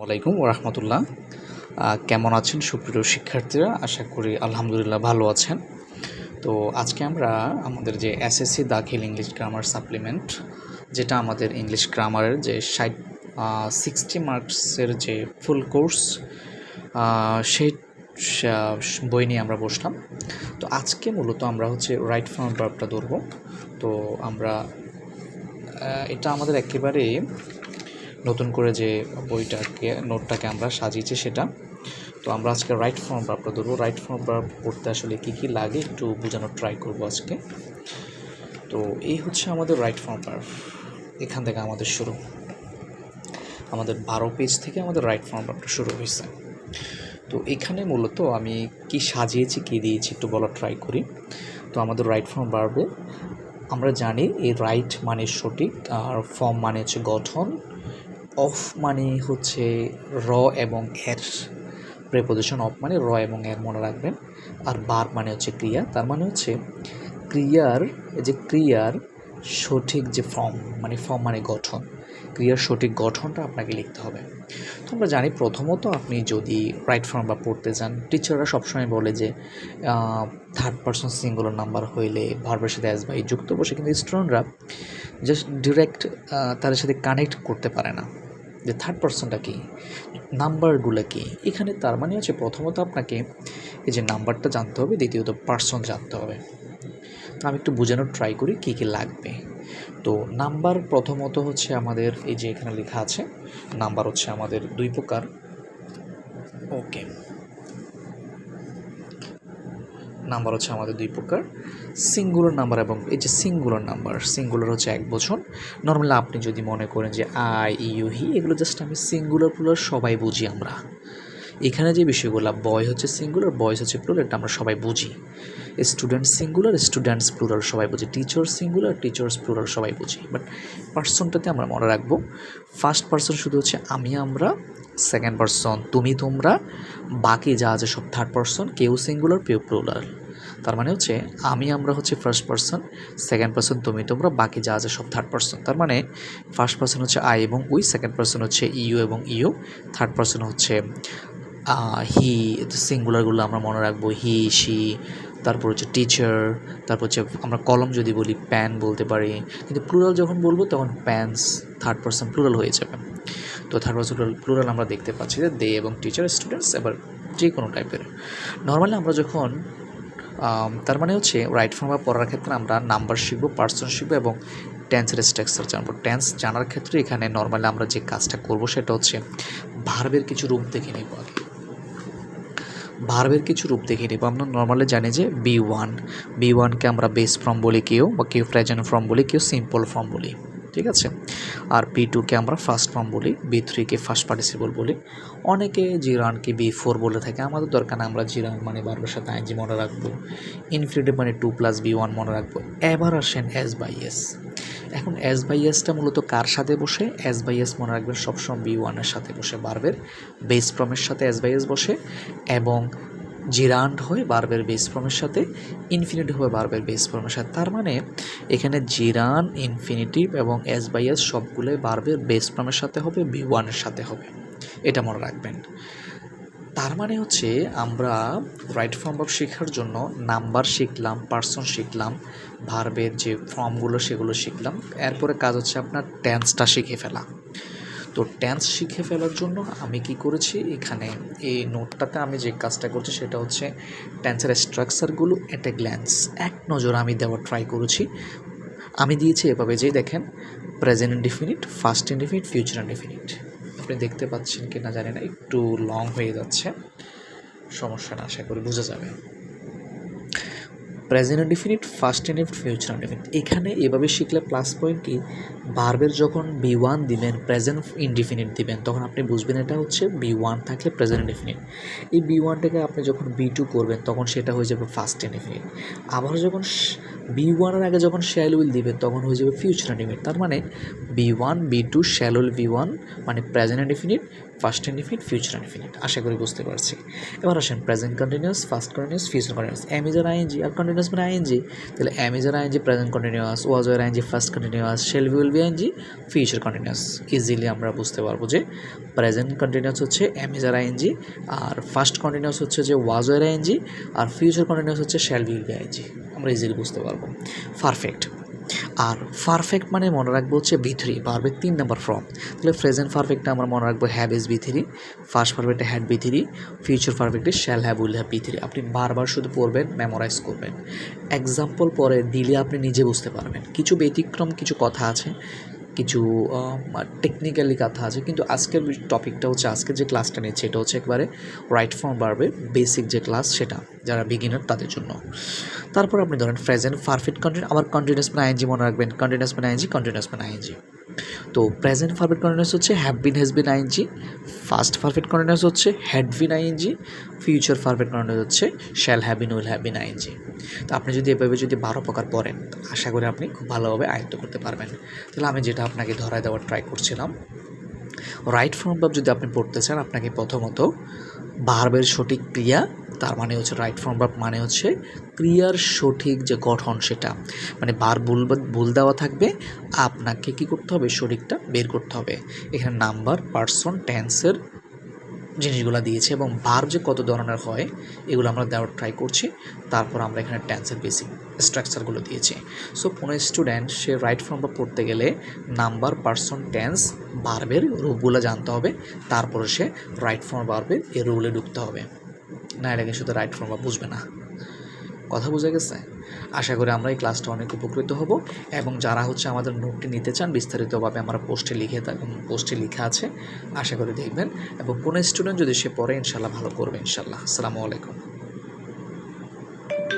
ওয়ালাইকুম রহমতুল্লাহ কেমন আছেন সুপ্রিয় শিক্ষার্থীরা? আশা করি আলহামদুলিল্লাহ ভালো আছেন। তো আজকে আমরা আমাদের যে এসএসসি দাখিল ইংলিশ গ্রামার সাপ্লিমেন্ট যেটা আমাদের ইংলিশ গ্রামারের যে ষাট সিক্সটি মার্কসের যে ফুল কোর্স সেই বই নিয়ে আমরা বসলাম। তো আজকে মূলত আমরা হচ্ছে রাইট ফর্ম ভার্বটা ধরবো। তো আমরা এটা আমাদের একেবারে নতুন করে যে বইটাকে, নোটটাকে আমরা সাজিয়েছি সেটা। তো আমরা আজকে রাইট ফর্ম ভার্বটা ধরবো। রাইট ফর্ম পড়তে আসলে কী কী লাগে একটু বোঝানোর ট্রাই করব আজকে। তো এই হচ্ছে আমাদের রাইট ফর্ম ভার্ব এখান থেকে আমাদের শুরু। আমাদের বারো পেজ থেকে আমাদের রাইট ফর্ম ভার্বটা শুরু হয়েছে। তো এখানে মূলত আমি কি সাজিয়েছি, কি দিয়েছি একটু বলার ট্রাই করি। তো আমাদের রাইট ফর্ম বাড়বে আমরা জানি এই রাইট মানে সঠিক, আর ফর্ম মানে হচ্ছে গঠন। অফ মানে হচ্ছে র এবং এর প্রেপোজিশন অফ মানে র এবং এর মনে রাখবেন। আর বার মানে হচ্ছে ক্রিয়া, তার মানে হচ্ছে ক্রিয়ার যে ক্রিয়ার সঠিক যে ফর্ম মানে ফর্ম মানে গঠন, ক্রিয়ার সঠিক গঠনটা আপনাকে লিখতে হবে। তো আমরা জানি প্রথমত আপনি যদি রাইট ফর্ম বা পড়তে চান টিচাররা সবসময় বলে যে থার্ড পার্সন সিঙ্গুলার নাম্বার হইলে ভার্বের সাথে অ্যাজ বাই যুক্ত, বসে কিন্তু স্টুডেন্টরা জাস্ট ডিরেক্ট তাদের সাথে কানেক্ট করতে পারে না। যে থার্ড পার্সনটা কী? নাম্বারগুলো কী? এখানে তার মানে হচ্ছে প্রথমত আপনাকে এই যে নাম্বারটা জানতে হবে, দ্বিতীয়ত পার্সন জানতে হবে। তো আমি একটু বোঝানোর ট্রাই করি কী কী লাগবে। তো নাম্বার প্রথমত হচ্ছে আমাদের এই যে এখানে লেখা আছে নাম্বার হচ্ছে আমাদের দুই প্রকার। ওকে নাম্বার হচ্ছে আমাদের দুই প্রকার। সিঙ্গুলার নাম্বার এবং এই যে সিঙ্গুলার নাম্বার সিঙ্গুলার হচ্ছে এক বছর নর্মালি আপনি যদি মনে করেন যে আই ইউ হি এগুলো জাস্ট আমি সিঙ্গুলার প্লুরাল সবাই বুঝি আমরা। এখানে যে বিষয়গুলো বয় হচ্ছে সিঙ্গুলার বয়স হচ্ছে প্লুরাল এটা আমরা সবাই বুঝি। স্টুডেন্ট সিঙ্গুলার স্টুডেন্টস প্লুরাল সবাই বুঝি। টিচার সিঙ্গুলার টিচার্স প্লুরাল সবাই বুঝি। বাট পার্সনটাতে আমরা মনে রাখব ফার্স্ট পার্সন শুধু হচ্ছে আমি, আমরা সেকেন্ড পার্সন, তুমি তোমরা, বাকি যা আছে সব থার্ড পার্সন কেউ সিঙ্গুলার কেউ প্লুরাল তার মানে হচ্ছে, আমি আমরা হচ্ছে ফার্স্ট পার্সন সেকেন্ড পার্সন তুমি তোমরা, বাকি যা আছে সব থার্ড পার্সন তার মানে ফার্স্ট পার্সন হচ্ছে আই এবং উই সেকেন্ড পার্সন হচ্ছে ইউ এবং ইউ থার্ড পার্সন হচ্ছে হি সিঙ্গুলারগুলো আমরা মনে রাখব হি শি তারপর হচ্ছে টিচার তারপর হচ্ছে আমরা কলম যদি বলি প্যান বলতে পারি। কিন্তু প্লুরাল যখন বলব, তখন প্যান্স থার্ড পার্সন প্লুরাল হয়ে যাবে। তো থার্ড পার্সন প্লুরাল আমরা দেখতে পাচ্ছি যে দে এবং টিচার স্টুডেন্টস এবার যে কোনো টাইপের নর্মালি আমরা যখন তার মানে হচ্ছে রাইট ফর্ম বা পড়ার ক্ষেত্রে আমরা নাম্বার শিখব পার্সন শিখব এবং টেন্সের স্ট্রাকচার জানব। টেন্স জানার ক্ষেত্রে এখানে নর্মালি আমরা যে কাজটা করব সেটা হচ্ছে ভার্বের কিছু রূপ দেখে নেব আগে। ভার্বের কিছু রূপ দেখে নেব। আমরা নর্মালি জানি যে বি ওয়ান বি ওয়ানকে আমরা বেস ফর্ম বলি কেউ বা কেউ প্রেজেন্ট ফর্ম বলি, কেউ সিম্পল ফর্ম বলি। ঠিক আছে? আর বি টুকে আমরা ফার্স্ট ফর্ম বলি বি থ্রিকে ফার্স্ট পার্টিসিপল বলি। অনেকে জি জিরানকে বি ফোর বলে থাকে, আমাদের দরকার না আমরা জিরান মানে বারবার সাথে আইনজি মনে রাখব। ইনফিনিটিভ মানে টু প্লাস বি ওয়ান মনে রাখব। এবার আসেন এস বাই এস এখন এস বাই এসটা মূলত কার সাথে বসে? এস বাই এস মনে রাখবেন সবসময় বি ওয়ানের সাথে বসে বারবের বেস ফর্মের সাথে এস বাই এস বসে এবং জিরান্ড হয় বার্বের বেস ফর্মের সাথে ইনফিনিটিভ হয় বার্বের বেস ফর্মের সাথে। তার মানে এখানে জিরান ইনফিনিটিভ এবং এস বাই এস সবগুলোই বার্বের বেস ফর্মের সাথে হবে বি ওয়ানের সাথে হবে। এটা মনে রাখবেন। তার মানে হচ্ছে, আমরা রাইট ফর্ম অফ শেখার জন্য নাম্বার শিখলাম পার্সন শিখলাম ভার্বের যে ফর্মগুলো সেগুলো শিখলাম। এরপরে কাজ হচ্ছে আপনার টেন্সটা শিখে ফেলা। তো টেন্স শিখে ফেলার জন্য আমি কি করেছি? এখানে এই নোটটাতে আমি যে কাজটা করছি সেটা হচ্ছে টেন্সের স্ট্রাকচারগুলো এট এ গ্ল্যান্স এক নজর আমি দেওয়ার ট্রাই করেছি। আমি দিয়েছি এভাবে যেই দেখেন present indefinite past indefinite future indefinite আপনি দেখতে পাচ্ছেন কি না জানি না, একটু লং হয়ে যাচ্ছে। সমস্যা না, আশা করি বোঝা যাবে। Present indefinite past indefinite future indefinite এখানে এভাবে শিখলে প্লাস পয়েন্ট কি? ভার্বের যখন বি ওয়ান দিবেন প্রেজেন্ট ইনডিফিনিট দিবেন, তখন আপনি বুঝবেন এটা হচ্ছে বি ওয়ান থাকলে প্রেজেন্ট ইনডিফিনিট এই বি ওয়ানটাকে আপনি যখন বি টু করবেন, তখন সেটা হয়ে যাবে ফার্স্ট ইনডিফিনিট আবার যখন বি ওয়ানের আগে যখন শ্যাল উইল দিবেন, তখন হয়ে যাবে ফিউচার ইনডিফিনিট তার মানে V one V two shall will V one মানে present indefinite past indefinite future indefinite আশা করি বুঝতে পারছি। এবার আসেন present continuous past continuous future continuous am is are ING R continuous মানে আইএনজি তাহলে am is are ING present continuous was were ING past continuous shall will be ING future continuous easily আমরা বুঝতে পারব যে present continuous হচ্ছে am is are ING R first continuous হচ্ছে যে was were ING আর future continuous হচ্ছে shall will be ING আমরা ইজিলি বুঝতে পারব। পারফেক্ট আর পারফেক্ট মানে মনে রাখব হচ্ছে বি থ্রি পারফেক্ট তিন নাম্বার ফর্ম তাহলে প্রেজেন্ট পারফেক্টটা আমরা মনে রাখব have is V three past পারফেক্টে had V three future পারফেক্টে shall have will have V three আপনি বারবার শুধু পড়বেন মেমোরাইজ করবেন। এক্সাম্পল পরে দিলে আপনি নিজে বুঝতে পারবেন। কিছু ব্যতিক্রম, কিছু কথা আছে কিছু টেকনিক্যালি কথা আছে, কিন্তু আজকের টপিকটা হচ্ছে আজকে যে ক্লাসটা নিচ্ছে এটা হচ্ছে একবারে রাইট ফর্ম বাড়বে বেসিক যে ক্লাস সেটা, যারা বিগিনার তাদের জন্য। তারপর আপনি ধরেন প্রেজেন্ট পারফেক্ট কন্টিনিউ আমার কন্টিনিউস মানে আইনজি মনে রাখবেন কন্টিনিউস মানে আইনজি কন্টিনিউস মানে আইনজি তো প্রেজেন্ট পারফেক্ট কন্টিনিউস হচ্ছে have been has been ING past perfect continuous হচ্ছে had been ING future perfect continuous হচ্ছে shall have been will have been ING তো আপনি যদি এভাবে যদি বারো প্রকার পড়েন, আশা করি আপনি খুব ভালোভাবে আয়ত্ত করতে পারবেন। তাহলে আমি যেটা আপনাকে ধরায় দেওয়ার ট্রাই করছিলাম রাইট ফর্ম ভাব যদি আপনি পড়তে চান, আপনাকে প্রথমত ভার্বের সঠিক ক্রিয়া তার মানে হচ্ছে রাইট ফর্ম ভাব মানে হচ্ছে ক্রিয়ার সঠিক যে গঠন সেটা। মানে বার ভুল ভুল দেওয়া থাকবে, আপনাকে কি করতে হবে? সঠিকটা বের করতে হবে। এখানে নাম্বার পার্সন টেন্সের জিনিসগুলো দিয়েছে এবং ভার্ব যে কত ধরনের হয়, এগুলো আমরা দেওয়ার ট্রাই করছি। তারপর আমরা এখানে টেন্সের বেসিক স্ট্রাকচারগুলো দিয়েছি। সো কোনো স্টুডেন্ট সে রাইট ফর্ম বা পড়তে গেলে নাম্বার পার্সন টেন্স ভার্বের রূপগুলো জানতে হবে। তারপরে সে রাইট ফর্ম ভার্বের এই রুলে ঢুকতে হবে। না এটাকে শুধু রাইট ফর্ম বা বুঝবে না। কথা বোঝা গেছে? আশা করি আমরা এই ক্লাসটা অনেক উপকৃত হব এবং যারা হচ্ছে আমাদের নোটটি নিতে চান, বিস্তারিতভাবে আমরা পোস্টে লিখে পোস্টে লিখা আছে, আশা করি দেখবেন। এবং কোনো স্টুডেন্ট যদি সে পড়ে ইনশাল্লাহ ভালো করবে ইনশাল্লাহ আসসালামু আলাইকুম।